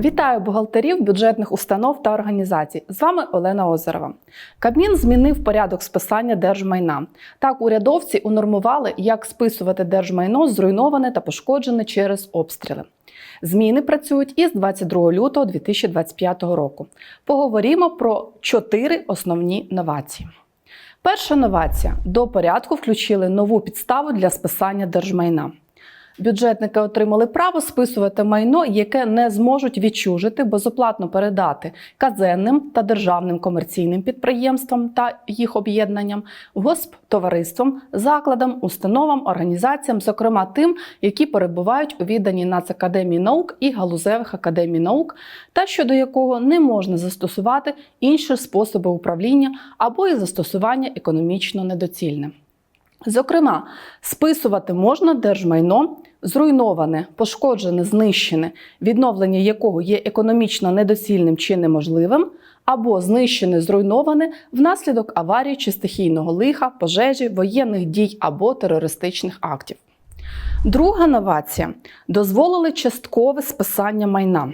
Вітаю бухгалтерів бюджетних установ та організацій. З вами Олена Озерова. Кабмін змінив порядок списання держмайна. Так, урядовці унормували, як списувати держмайно зруйноване та пошкоджене через обстріли. Зміни працюють із 22 лютого 2025 року. Поговоримо про чотири основні новації. Перша новація до порядку включили нову підставу для списання держмайна. Бюджетники отримали право списувати майно, яке не зможуть відчужити, безоплатно передати казенним та державним комерційним підприємствам та їх об'єднанням, госптовариствам, закладам, установам, організаціям, зокрема тим, які перебувають у відданні Нацакадемії наук і галузевих академій наук, та щодо якого не можна застосувати інші способи управління або і застосування економічно недоцільне. Зокрема, списувати можна держмайно, зруйноване, пошкоджене, знищене, відновлення якого є економічно недоцільним чи неможливим, або знищене, зруйноване внаслідок аварії чи стихійного лиха, пожежі, воєнних дій або терористичних актів. Друга новація дозволили часткове списання майна.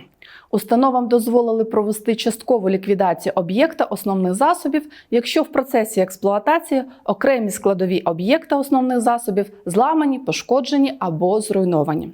Установам дозволили провести часткову ліквідацію об'єкта основних засобів, якщо в процесі експлуатації окремі складові об'єкта основних засобів зламані, пошкоджені або зруйновані.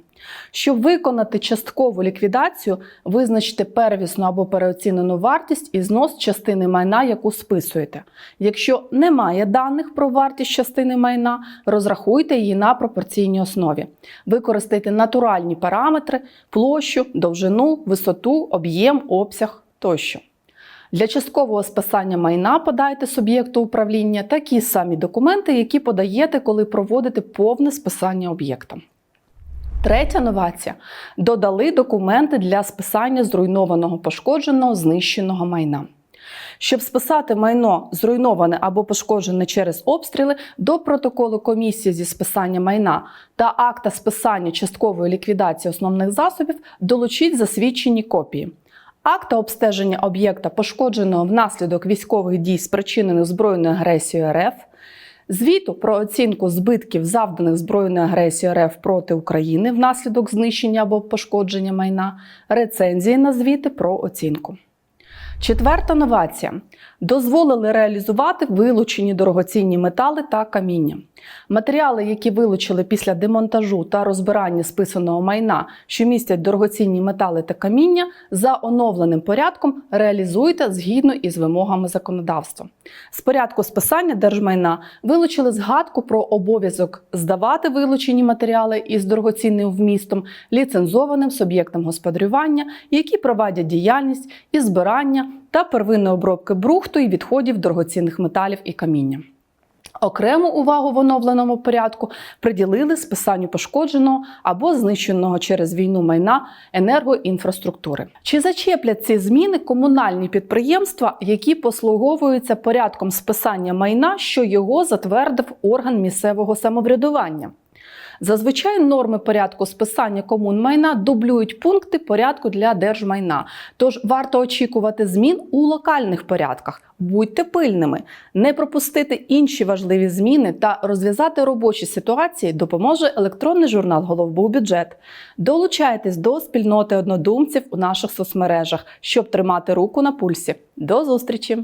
Щоб виконати часткову ліквідацію, визначте первісну або переоцінену вартість і знос частини майна, яку списуєте. Якщо немає даних про вартість частини майна, розрахуйте її на пропорційній основі. Використайте натуральні параметри, площу, довжину, висоту, об'єм, обсяг тощо. Для часткового списання майна подайте суб'єкту управління такі самі документи, які подаєте, коли проводите повне списання об'єкта. Третя новація додали документи для списання зруйнованого, пошкодженого, знищеного майна. Щоб списати майно зруйноване або пошкоджене через обстріли до протоколу комісії зі списання майна та акта списання часткової ліквідації основних засобів долучіть засвідчені копії. Акта обстеження об'єкта, пошкодженого внаслідок військових дій, спричинених збройною агресією РФ, звіту про оцінку збитків, завданих збройною агресією РФ проти України внаслідок знищення або пошкодження майна, рецензії на звіти про оцінку. Четверта новація дозволили реалізувати вилучені дорогоцінні метали та каміння. Матеріали, які вилучили після демонтажу та розбирання списаного майна, що містять дорогоцінні метали та каміння, за оновленим порядком реалізуйте згідно із вимогами законодавства. З порядку списання держмайна вилучили згадку про обов'язок здавати вилучені матеріали із дорогоцінним вмістом ліцензованим суб'єктам господарювання, які провадять діяльність із збирання та первинної обробки брухту і відходів дорогоцінних металів і каміння. Окрему увагу в оновленому порядку приділили списанню пошкодженого або знищеного через війну майна енергоінфраструктури. Чи зачеплять ці зміни комунальні підприємства, які послуговуються порядком списання майна, що його затвердив орган місцевого самоврядування? Зазвичай норми порядку списання комунмайна дублюють пункти порядку для держмайна. Тож варто очікувати змін у локальних порядках. Будьте пильними, не пропустити інші важливі зміни та розв'язати робочі ситуації допоможе електронний журнал Головбух-бюджет. Долучайтесь до спільноти однодумців у наших соцмережах, щоб тримати руку на пульсі. До зустрічі!